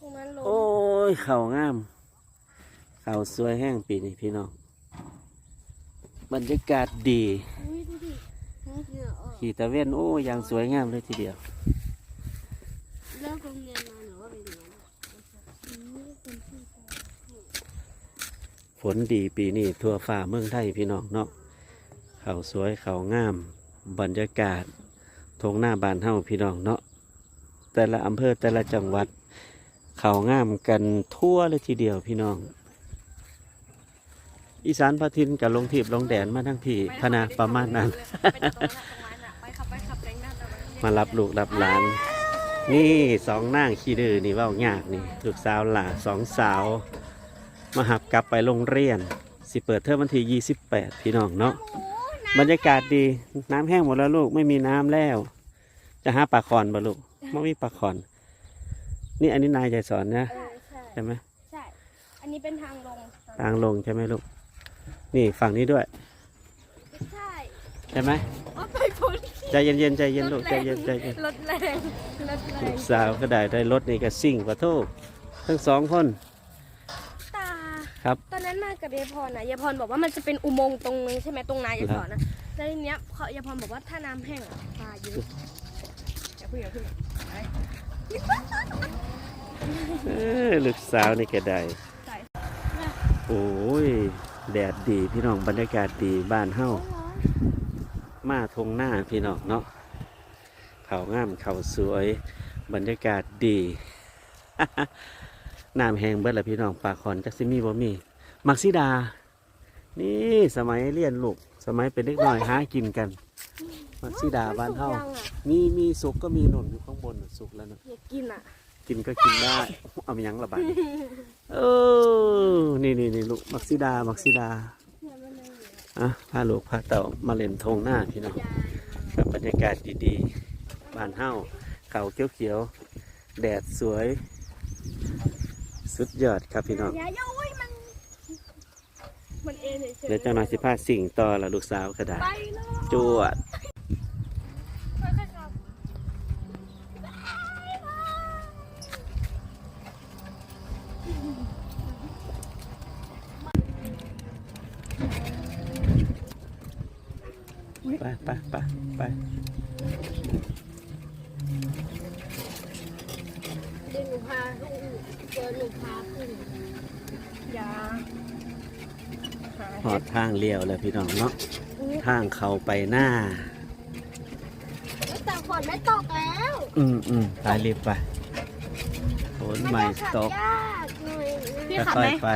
ตรงนั้นลงโอ้ยเข่างาม เข่าสวยแห้งปีนี้พี่น้อง บรรยากาศดีอุ้ยดูดิเหงื่อออกขี่ตะเวนโอ้ยางสวยงามเลยทีเดียว เลิกโรงเรียนมาหรือว่าเป็นอย่างนั้นอืมเป็นที่ชอบฝนดีปีนี้ทั่วฟ้าเมืองไทยพี่น้องเนาะเขาสวยเขางาม บรรยากาศทงหน้าบานเฮาพี่น้องเนาะแต่ละอำเภอแต่ละจังหวัด เขางามกันทั่วเลยทีเดียวพี่น้อง อีสานพาทินกับลงทีบลงแดนมาทั้งพี่พะนาประมาณนั้นไปขับไปขับแรงหน้าตะวันมารับลูกรับหลาน นี่สองนางขี้ดื้อนี่เว่ายากนี่ลูกสาวหล่าสองสาว มาหับกลับไปโรงเรียน สิเปิดเทอมวันที่ 28 พี่น้องเนาะบรรยากาศดีน้ำแห้งหมดแล้วลูกไม่มีน้ำแล้ว จะหาปลาคอนบ่ลูกไม่มีปลาคอน นี่อันนี้นายใจสอนนะเออใช่ใช่ไหมใช่ อันนี้เป็นทางลงทางลงใช่ไหมลูก นี่ฝั่งนี้ด้วยใช่ใช่ไหมเอาไปพ้นใจเย็นๆใจเย็นลูกใจเย็นใจเย็นรถแรงรถแรลูงกสาวก็ได้ได้รถนี่ก็ซิ่งขอโทษทั้งสองคน ตา ครับ ตอนนั้นมากับยายพรนะยายพรบอกว่ามันจะเป็นอุโมงค์ตรงนึงใช่ไหมตรงนายายสอนนะแล้วทีเนี้ยพอยายพรบอกว่าถ้าน้ำแห้งอะปลาเยอะอย่าเพึ่งอย่าเพึ่งไป เออลูกสาวนี่ก็ได้โอ้ยแดดดีพี่น้องบรรยากาศดีบ้านเฮามาทงหน้าพี่น้องเนาะเขางามเขาสวย บรรยากาศดีน้ำแห้งเบิดละพี่น้องปลาคอนจักซิมีบ่มีมักซิดา นี่สมัยเรียนลูกสมัยเป็นเด็กน้อยหากินกัน มักซิดาบ้านเฮามีมีสุกก็มีหล่นอยู่ข้างบนสุกแล้วเนอะอยากกินอะ กินก็กินได้ เอามายังระบาดเออ นี่นี่นี่ลูกมักซิดา มักซิดา อะพาลูกพาเต่ามาเล่นทงหน้าพี่น้องกับบรรยากาศดีๆ บ้านเฮ้าเขาเขียวๆ แดดสวย สุดยอดครับพี่น้องอย่าโย้ยมันมันเองเฉยๆเดี๋ยวเจ้าหน่อยสิพาสิ่งต่อละลูกสาวก็ได้ไปเลยจวด ค่อยๆขับ ไปไปไปไปเดี๋ยวหนูพาลูกเดี๋ยวหนูพาขึ้นยาหาหอดทางเลี้ยวเลยพี่น้องเนาะทางเขาไปหน้า แต่ฝนไม่ตกแล้วอืมอืมไปรีบไปฝนใหม่ตกยากหน่อยพี่ขับค่ไหอมยๆไป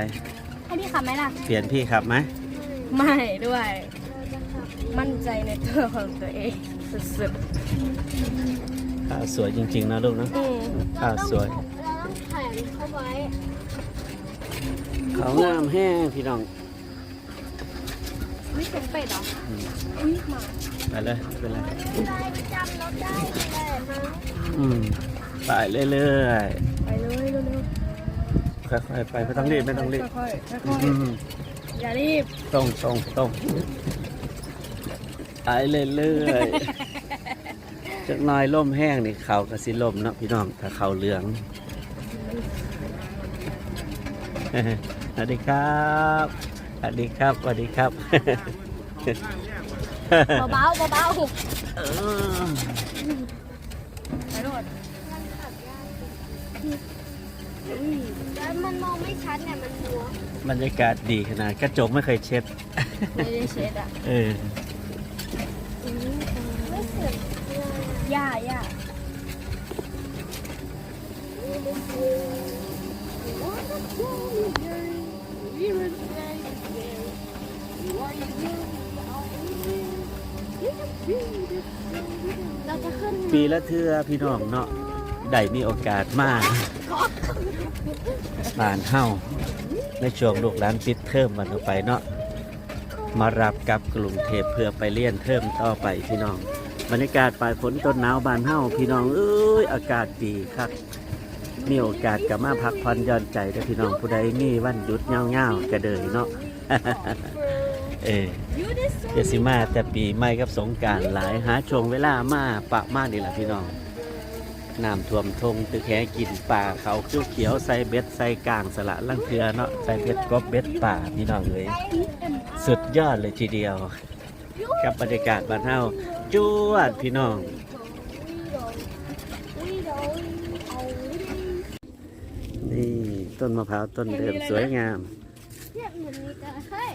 ให้พี่ขับไหมล่ะ เปลี่ยนพี่ขับไหมไม่ด้วย มั่นใจในตัวของตัวเองสุดข้าวสวยจริงๆนะลูกนะๆอืมข้าวสวย เราต้องแขวนเข้าไว้เขางามแห้งพี่น้องไม่เป็นเป็ดเหรออืมอุ้ยหมาไปเลยไปเลยได้จำรถได้เลยนะอืมไปเรื่อยไปเลยเร็วๆค่อยๆไปไม่ต้องรีบไม่ต้องรีบค่อยๆค่อยอืมๆอย่ารีบตรงตรงตรง ไปเรื่อยๆจักหน้อยล่มแห้งนี่เขากระสิล่มเนาะพี่น้องถ้าเขาเหลืองสวัสดีครับสวัสดีครับสวัสดีครับเบาๆเบาเออๆไปโดดแล้วมันมองไม่ชัดเนี่ยมันมัวบรรยากาศดีขนาดกระจกไม่เคยเช็ด ไม่ได้เช็ดอะ เออไม่เสี ย่าย่าเราจะขึ้นปีละเทือพี่น้องเนาะได้มีโอกาสมาบ้านเฮาในช่วงลูกหลานปิดเทอมวันต่อไปเนาะ มารับกับกรุงเทพเพื่อไปเรียนเทอมต่อไปพี่น้อง บรรยากาศปลายฝนต้นหนาวบานเฮาพี่น้องเอ้ยอากาศดีครับมีโอกาสกับมาพักผ่อนย่อนใจเด้อพี่น้องผู้ใดมีวันหยุดเงาๆกระเดยเนาะเออเยสิมาแต่ปีใหม่กับสงการหลายหาช่วงเวลามาปะมานี่แหละพี่น้อง น้ำท่วมทงตึกแหกินป่าเขาเขียวๆใส่เบ็ดใส่กลางสละลังเทือเนาะใส่เบ็ดกบเบ็ดป่าพี่น้องเอ้ยสุดยอดเลยทีเดียว กับบรรยากาศบ้านเฮาจวดพี่น้อง นี่ต้นมะพร้าวต้นเดิมสวยงามเนี่ยเหมือนมีกระเฮ้ย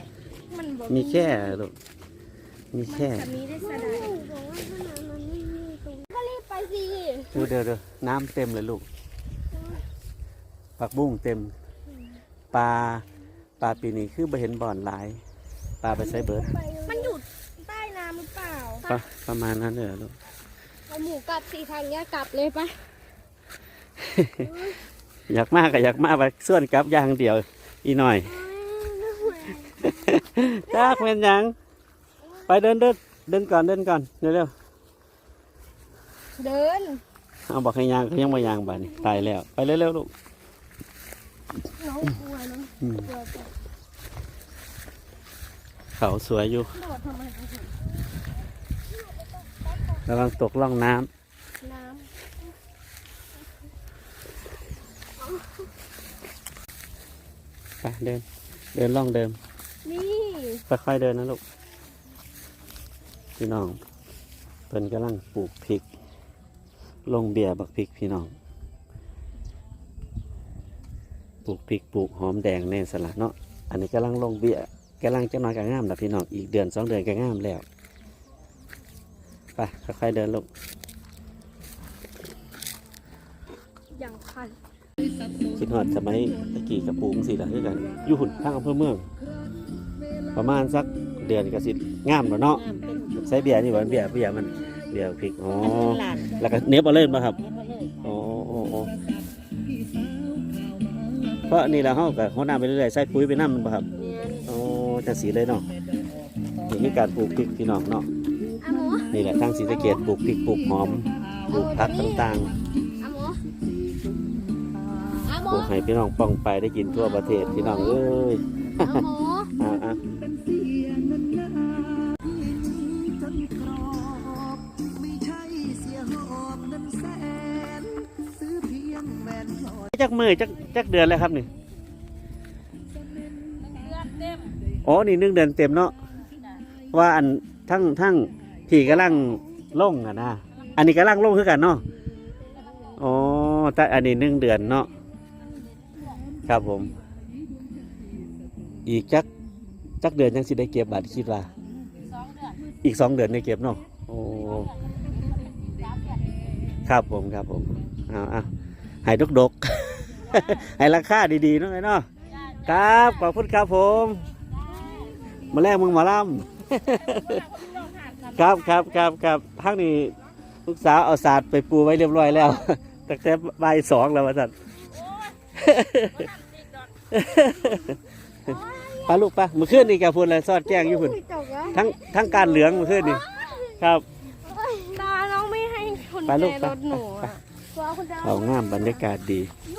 มันบอกมีแค่ลูกมีแค่จะมีได้ สะดายก็รีบไปสิดูเดี๋ยวเดี๋ยวน้ำเต็มเลยลูกผักบุ้งเต็มปลาปลาปีนี้คือไปเห็นบ่อนหลายปลาไปใช้เบิร์ดมันอยู่ใต้น้ำหรือเปล่าปะประมาณนั้นเลยเหรอลูกเอาหมูกลับสีทางเนี้ยกลับเลยปะอยากมากก็อยากมากไปส่วนกลับอย่างเดียวอีหน่อยจ้ากเป็นหยังไปเดินเดินเดินก่อนเดินก่อนเร็ว เดินๆเอาบอกให้ยางก็ยังไม่ยางบ่านี่ตายแล้ว ไปเร็วๆลูกน้องกลัวน้องอืมกลัวจะเขาสวยอยู่โดดทำไมคะระวังตกล่องน้ำน้ไปเดิน เดินล่องเดิมำนี่ค่อยๆเดินนะลูกพี่น้องเพิ่นกำลังปลูกพริก ลงเบียร์บักพริกพี่น้อง ปลูกพริกปลูกหอมแดงในสลัดเนาะ อันนี้กำลังลงเบียร์กำลังจะนอนกับงามแล้วพี่น้อง อีกเดือนสองเดือนก็งามแล้ว ไปค่อยๆเดินลูกอย่างคันคิดฮอดสมัยตะกี้กับปลูกสิละคือกันอยู่หุ่นทางอำเภอเมือง ประมาณสักเดือนก็สิงามแล้วเนาะใช้เบียร์นี่บ่เบียร์เบียร์มัน เบียร์พริกอ๋อหลานแล้วก็เนื้อปลาเล่นมาครับเฮ็ดมาเลยอ๋ออ๋ออ๋อเพราะนี่เราเฮากับหัวหน้าไปเรื่อยๆใส่ปุ๋ยไปน้ำมันป่ะครับเนี่ยอ๋อจังสีเลยเนาะนี่คือการปลูกพริกพี่น้องเนาะอะหมูนี่แหละทางศรีสะเกดปลูกพริกปลูกหอมปลูกผักต่างอะหมูอะหๆมูปลูกให้พี่น้องป้องไปได้กินทั่วประเทศพี่น้องเอ้ยอะหมู จักมือจักจักเดือนแล้วครับนี่อ๋อนี่หนึ่งเดือนเต็มเนาะว่าอันทั้งทั้งพี่กำลังลงอะนะอันนี้กำลังลงคือกันเนาะอ๋อแต่อันนี้หนึ่งเดือนเนาะครับผม อีกจักจักเดือนยังสิได้เก็บบาทคิดว่าอีกสองเดือนได้เก็บเนาะโอ้ครับผมครับผมเอาเอาให้ดกดก ให้ราคาดีๆเนาะไอ้เนาะครับขอบคุณครับผม มาแรกมึงหมาล่ำครับครับครับครับทั้งนี้ลูกสาวเอาศาสตร์ไปปูไว้เรียบร้อยแล้วตั้งแต่บ่ายสองแล้วว่าสัตว์ปลาลูกปลามือขึ้นนี่แกพูดอะไรซอดแจ้งอยู่พุ่นจบแล้วทั้งทั้งการเหลืองมือขึ้นนี่ครับตาน้องไม่ให้คุณไปลูกแจไปรถหนูอะกลัวคุณจะเอางามบรรยากาศดียุด